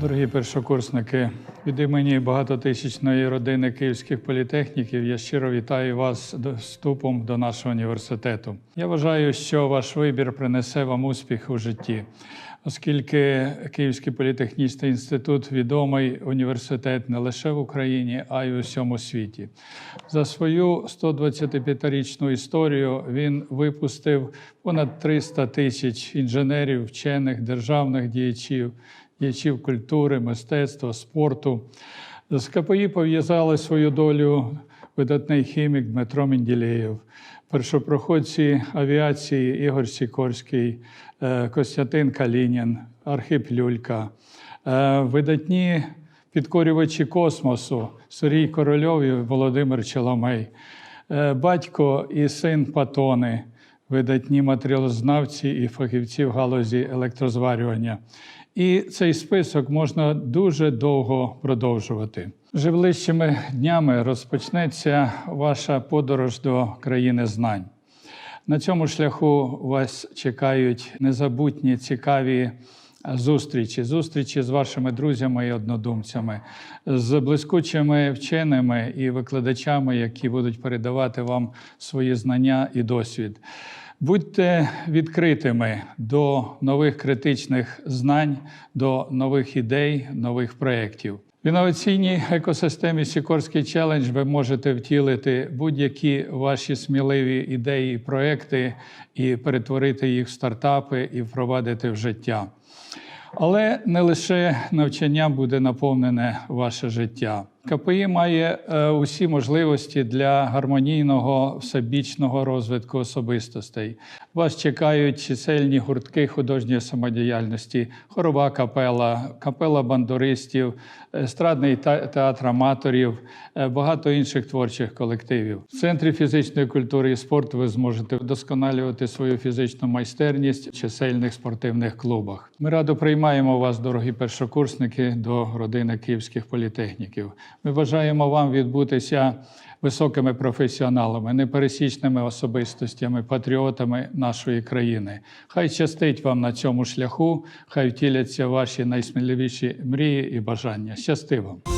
Дорогі першокурсники, від імені багатотисячної родини київських політехніків я щиро вітаю вас з вступом до нашого університету. Я вважаю, що ваш вибір принесе вам успіх у житті, оскільки Київський політехнічний інститут відомий університет не лише в Україні, а й у всьому світі. За свою 125-річну історію він випустив понад 300 тисяч інженерів, вчених, державних діячів діячів культури, мистецтва, спорту. З КПІ пов'язали свою долю видатний хімік Дмитро Менділеєв, першопроходці авіації Ігор Сікорський, е, Костянтин Калінін, Архип Люлька, е, видатні підкорювачі космосу Сергій Корольов і Володимир Челомей, е, батько і син Патони, видатні матеріалознавці і фахівці в галузі електрозварювання. І цей список можна дуже довго продовжувати. Вже ближчими днями розпочнеться ваша подорож до країни знань. На цьому шляху вас чекають незабутні, цікаві зустрічі, зустрічі з вашими друзями і однодумцями, з блискучими вченими і викладачами, які будуть передавати вам свої знання і досвід. Будьте відкритими до нових критичних знань, до нових ідей, нових проєктів. В інноваційній екосистемі Сікорський челендж ви можете втілити будь-які ваші сміливі ідеї і проекти і перетворити їх в стартапи і впровадити в життя. Але не лише навчанням буде наповнене ваше життя. КПІ має е, усі можливості для гармонійного всебічного розвитку особистостей. Вас чекають чисельні гуртки художньої самодіяльності, хорова капела, капела бандуристів, естрадний театр аматорів, е, багато інших творчих колективів. В центрі фізичної культури і спорту ви зможете вдосконалювати свою фізичну майстерність в чисельних спортивних клубах. Ми радо приймаємо вас, дорогі першокурсники, до родини київських політехніків. Ми бажаємо вам відбутися високими професіоналами, непересічними особистостями, патріотами нашої країни. Хай щастить вам на цьому шляху, хай втіляться ваші найсміливіші мрії і бажання. Щасти вам!